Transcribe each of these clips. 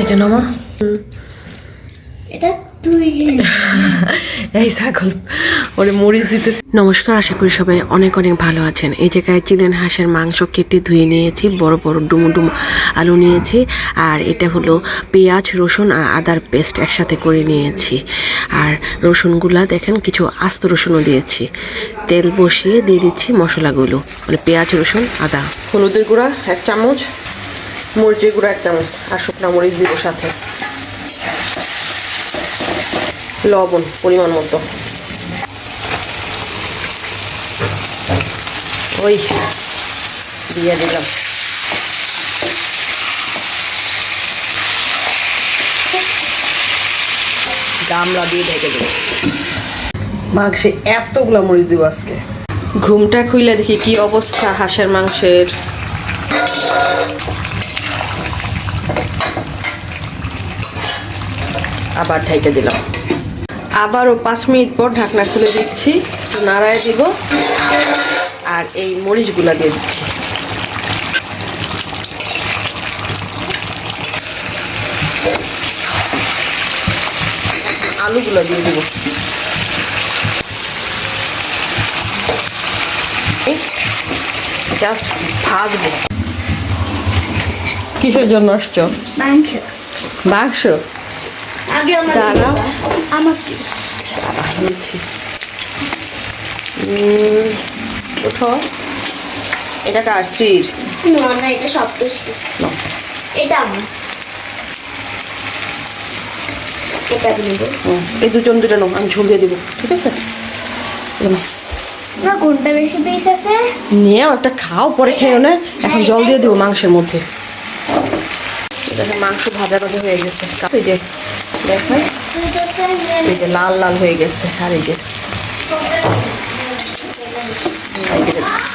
এটা নামা এটা তুই এই ছাগল ওরে মরিচ দিতেছে। নমস্কার আশা করি সবাই অনেক অনেক ভালো আছেন। এই জায়গায় চিকেন হাঁসের মাংস কেটে ধুয়ে নিয়েছি বড় বড় ডুমো ডুমো আলু নিয়েছি আর এটা হলো পেঁয়াজ রসুন আর আদার পেস্ট একসাথে করে নিয়েছি। আর রসুনগুলা দেখেন কিছু আস্ত রসুনও দিয়েছি। তেল বসিয়ে দিয়ে দিচ্ছি মশলাগুলো মানে পেঁয়াজ রসুন আদা। হলুদের গুঁড়া এক চামচ। মরিচের গুঁড়া এক চামচ আর শুকনা মরিচ দিব সাথে। লবণ, পরিমাণ মতো। ওই, দিয়ে দিলাম। গামলা দিয়ে ঢেকে দেবো। মাংসে এতগুলো মরিচ দিব আজকে। ঘুমটা খুইলে দেখি কি অবস্থা হাঁসের মাংসের। আবার ঢেকে দিলাম। আবারও পাঁচ মিনিট পর ঢাকনা খুলে দিচ্ছি নাড়ায় দিব আর এই মরিচগুলা দিয়ে দিচ্ছি। আলুগুলো দিয়ে দিব। জাস্ট ভাজবো। কিসের জন্য আসছো? মাংস। মাংস? আমাকে ওঠো। এটা কার? শ্রীর? না না এটা আমার। এই দুজন দুটো নো আমি ঝুল দিয়ে দিব ঠিক আছে? না কোনটা বেশি পিস আছে নিয়েও একটা খাও পরে খেয়েও না। এখন জল দিয়ে দেবো মাংসের মধ্যে। মাংস ভাজা ভাজা হয়ে গেছে। এই যে যে লাল লাল হয়ে গেছে, আর এই যে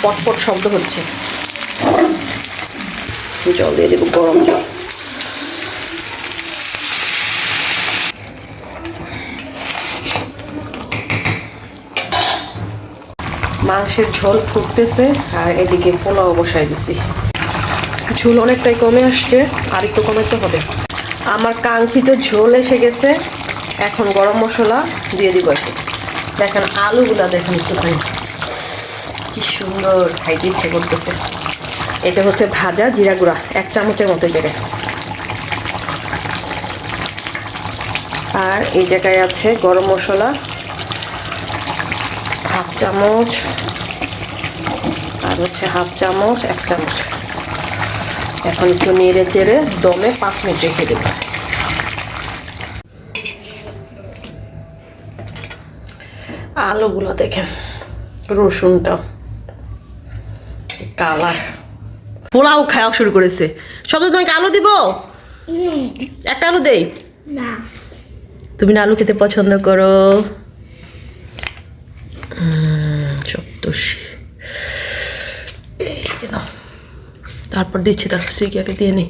পটপট শব্দ হচ্ছে। জল দিয়ে দেবো, গরম জল। মাংসের ঝোল ফুটতেছে, আর এদিকে পোলাও বসাই দিছি। ঝোল অনেকটাই কমে আসছে আর একটু কমাতে হবে। আমার কাঙ্ক্ষিত ঝোল এসে গেছে। এখন গরম মশলা দিয়ে দিব একটু। দেখেন আলুগুলা দেখেন একটুখানি। কি সুন্দর খাইতে ইচ্ছে করতেছে। এটা হচ্ছে ভাজা জিরা গুঁড়া, এক চামচের মতো বেড়ে আর এই জায়গায় আছে গরম মশলা, হাফ চামচ, আর হচ্ছে হাফ চামচ, এক চামচ। এখন একটু নেড়ে চেড়ে দমে পাঁচ মিনিট রেখে দেব। আলুগুলো দেখেন রসুনটা কালার। পোলাও খাওয়া শুরু করেছে। সব তোমাকে আলু দিব? একটা আলু দেই? না। তুমি না আলু খেতে পছন্দ করো উম, সপ্তর্ষি এই যে নাও। তারপর দিচ্ছি তারপর শ্রীকে আগে দিয়ে নিই।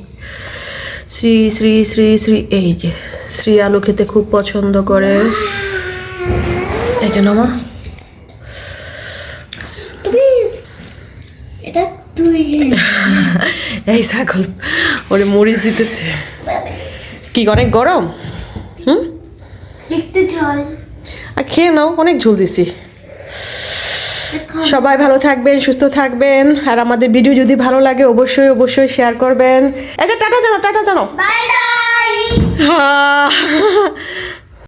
শ্রী শ্রী শ্রী শ্রী এই যে শ্রী আলু খেতে খুব পছন্দ করে। এই যে নামা। এটা তুই। এই ছাগল ওরে মরিচ দিতেছে। কি অনেক গরম? হুম? আর খেয়ে নাও অনেক ঝোল দিছি। সবাই ভালো থাকবেন সুস্থ থাকবেন। আর আমাদের ভিডিও যদি ভালো লাগে অবশ্যই অবশ্যই শেয়ার করবেন। আচ্ছা টাটা জানো টাটা জানো। হ্যাঁ